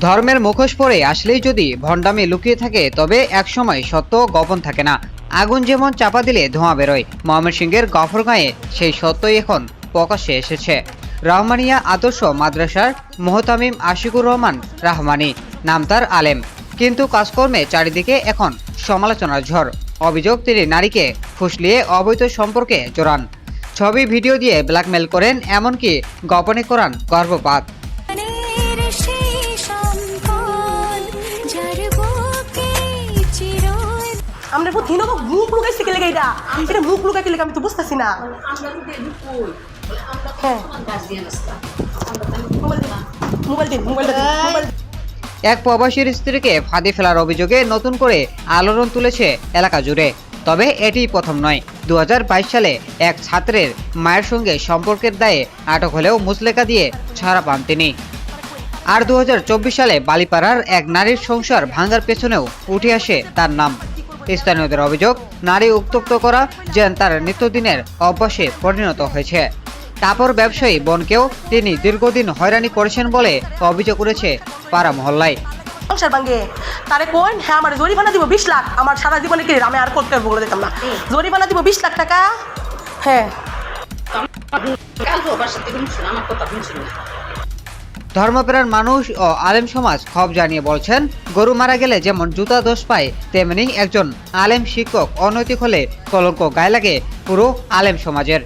ধর্মের মুখোশ পরে আসলেই যদি ভণ্ডামি লুকিয়ে থাকে, তবে একসময় সত্য গোপন থাকে না। আগুন যেমন চাপা দিলে ধোঁয়া বেরোয়, ময়মনসিংহের গফরগাঁয়ে সেই সত্যই এখন প্রকাশ্যে এসেছে। রহমানিয়া আদর্শ মাদ্রাসার মোহতামিম আশিকুর রহমান রাহমানি নাম তার আলেম। কিন্তু কাজকর্মে চারিদিকে এখন সমালোচনার ঝড়। অভিযোগ, তিনি নারীকে ফুসলিয়ে অবৈধ সম্পর্কে জড়ান। ছবি, ভিডিও দিয়ে ব্ল্যাকমেল করেন, এমনকি গোপনে করান গর্ভপাত। আমরা বুদ্ধি নেব মুখ লুকাইছে কে লেগে এটা? এটা মুখ লুকাই কে লেগে আমি তো বুঝতেছি না। হ্যাঁ। দিন দিন দিন। এক প্রবাসীর স্ত্রীকে ফাঁদে ফেলার অভিযোগে নতুন করে আলোড়ন তুলেছে এলাকা জুড়ে। তবে এটি প্রথম নয়। দু সালে এক ছাত্রের মায়ের সঙ্গে সম্পর্কের দায়ে আটক হলেও মুসলেকা দিয়ে ছাড়া পান তিনি। আর দু হাজার চব্বিশ সালে বালিপাড়ার এক নারীর সংসার ভাঙার পেছনেও উঠে আসে তার নাম। স্থানীয়দের অভিযোগ নারী উত্তক্ত করা যেন তার নিত্যদিনের অভ্যাসে পরিণত হয়েছে। কাপড় ব্যবসায়ী বোনকেও তিনি দীর্ঘদিন হয়রানি করেছেন বলে অভিযোগ করেছে পাড়া মহল্লায়। সংসার ভাঙ্গে তারে কোন হ্যাঁ আমার জরিমানা দিব বিশ লাখ। আমার সারা জীবনে কি আমি আর করতে বলে দিতাম না। জরিমানা দিব বিশ লাখ টাকা? হ্যাঁ। আমার কথা শুনছিল না। ধর্মপ্রাণ মানুষ ও আলেম সমাজ ক্ষোভ জানিয়ে বলছেন, গরু মারা গেলে যেমন জুতা দোষ পায়, তেমনি একজন আলেম শিক্ষক অনৈতিক হলে কলঙ্ক গায়ে লাগে পুরো আলেম সমাজের।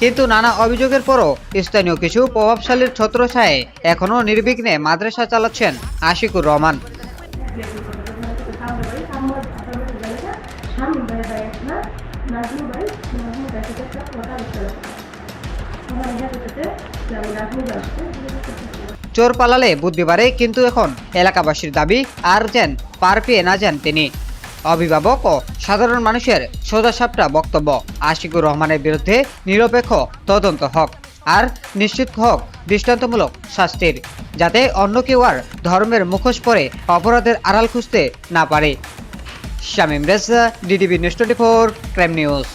কিন্তু নানা অভিযোগের পরও স্থানীয় কিছু প্রভাবশালীর ছত্রছায়ে এখনও নির্বিঘ্নে মাদ্রাসা চালাচ্ছেন আশিকুর রহমান। চোর পালালে বাড়ে কিন্তু এখন এলাকাবাসীর দাবি, আর যেন পার পেয়ে না যান তিনি। অভিভাবক ও সাধারণ মানুষের সোজাসাপটা বক্তব্য, আশিকুর রহমানের বিরুদ্ধে নিরপেক্ষ তদন্ত হক আর নিশ্চিত হোক দৃষ্টান্তমূলক শাস্তির, যাতে অন্য কেউ আর ধর্মের মুখোশ পরে অপরাধের আড়াল খুঁজতে না পারে। Shamim Reza DDB news twenty four, crime news.